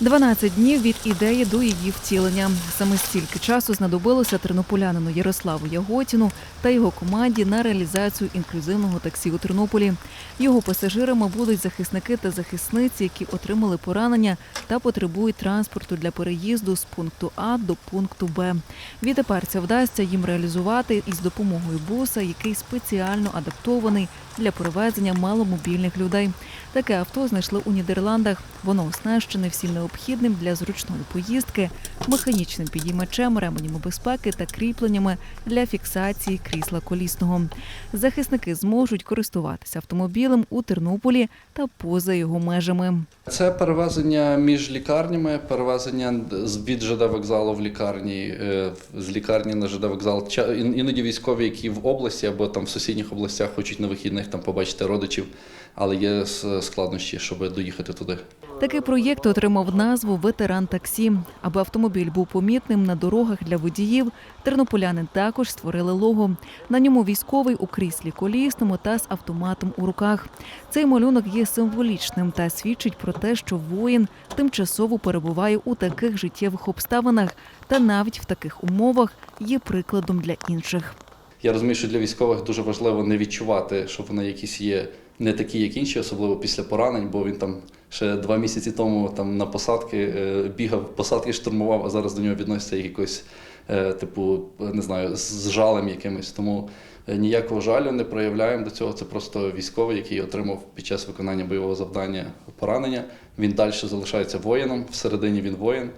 12 днів від ідеї до її втілення. Саме стільки часу знадобилося тернополянину Ярославу Яготіну та його команді на реалізацію інклюзивного таксі у Тернополі. Його пасажирами будуть захисники та захисниці, які отримали поранення та потребують транспорту для переїзду з пункту А до пункту Б. Відтепер це вдасться їм реалізувати із допомогою буса, який спеціально адаптований для перевезення маломобільних людей. Таке авто знайшли у Нідерландах. Воно оснащене всім необхідним для зручної поїздки, механічним підіймачем, ременями безпеки та кріпленнями для фіксації крісла колісного. Захисники зможуть користуватися автомобілем у Тернополі та поза його межами. Це перевезення між лікарнями, перевезення від ЖД вокзалу в лікарні, е, з лікарні на ЖД вокзал. Іноді військові, які в області або там в сусідніх областях хочуть на вихідних там побачити родичів, але є складнощі, щоб доїхати туди. Такий проєкт отримав назву Ветеран таксі. Аби автомобіль був помітним на дорогах для водіїв. Тернополяни також створили лого. На ньому військовий у кріслі колісному та з автоматом у руках. Цей малюнок є символічним та свідчить про те, що воїн тимчасово перебуває у таких життєвих обставинах та навіть в таких умовах є прикладом для інших. Я розумію, що для військових дуже важливо не відчувати, що вони якісь є не такі, як інші, особливо після поранень, бо він там ще два місяці тому там на посадки е, бігав, посадки штурмував, а зараз до нього відносяться якось, типу, не знаю, з жалем якимось. Тому е, ніякого жалю не проявляємо до цього. Це просто військовий, який отримав під час виконання бойового завдання поранення. Він далі залишається воїном. Всередині він воїн.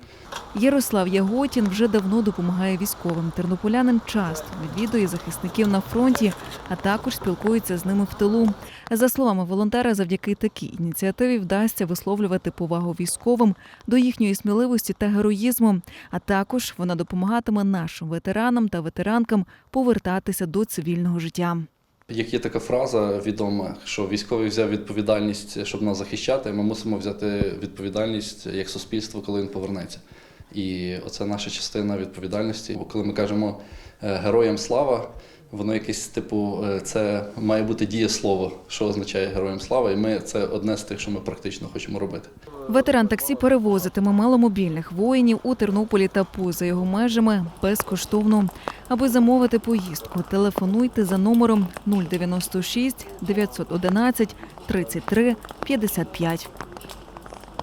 Ярослав Яготін вже давно допомагає військовим. Тернополянин часто відвідує захисників на фронті, а також спілкується з ними в тилу. За словами волонтера, завдяки такій ініціативі вдасться висловлювати повагу військовим до їхньої сміливості та героїзму. А також вона допомагатиме нашим ветеранам та ветеранкам повертатися до цивільного життя. Як є така фраза відома, що військовий взяв відповідальність, щоб нас захищати, ми мусимо взяти відповідальність як суспільство, коли він повернеться. І оце наша частина відповідальності. Бо коли ми кажемо е, героям слава, воно якесь типу, е, це має бути дієслово, що означає героям слава, і ми це одне з тих, що ми практично хочемо робити. Ветеран таксі перевозитиме маломобільних воїнів у Тернополі та поза його межами безкоштовно. Аби замовити поїздку, телефонуйте за номером 096 911 33 55.